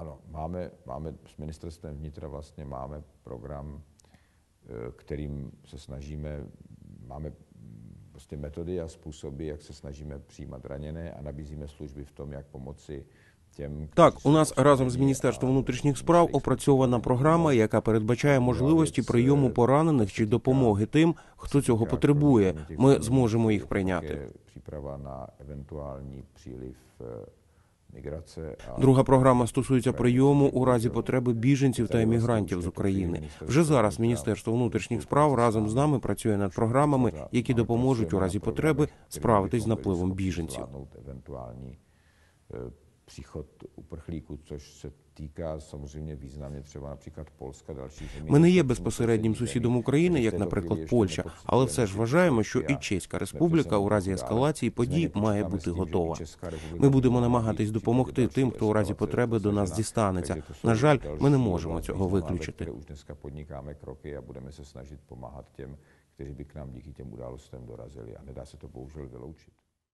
Ano, máme, máme s ministerstvem vnitra vlastně máme program, eh, kterým se snažíme, máme prostě metody a způsoby, jak se snažíme přijímat raněné a nabízíme služby v tom, jak pomoci Так, у нас разом з міністерством внутрішніх справ опрацьована програма, яка передбачає можливості прийому поранених чи допомоги тим, хто цього потребує. Ми зможемо їх прийняти. Je příprava na eventuální Друга програма стосується прийому у разі потреби біженців та емігрантів з України. Вже зараз Міністерство внутрішніх справ разом з нами працює над програмами, які допоможуть у разі потреби справитись з напливом біженців. Příchod uprchlíků, což se týká samozřejmě významně třeba například Polska, dalších zemí. Ми не є безпосереднім сусідом України, як, наприклад, Польща, але все ж вважаємо, що і Чеська Республіка у разі ескалації подій має бути готова. Ми будемо намагатись допомогти тим, хто у разі потреби до нас дістанеться. На жаль, ми не можемо цього виключити. Kroky a budeme se snažit pomáhat těm, kteří by k nám díky těm událostem dorazili. A nedá se to bohužel vyloučit.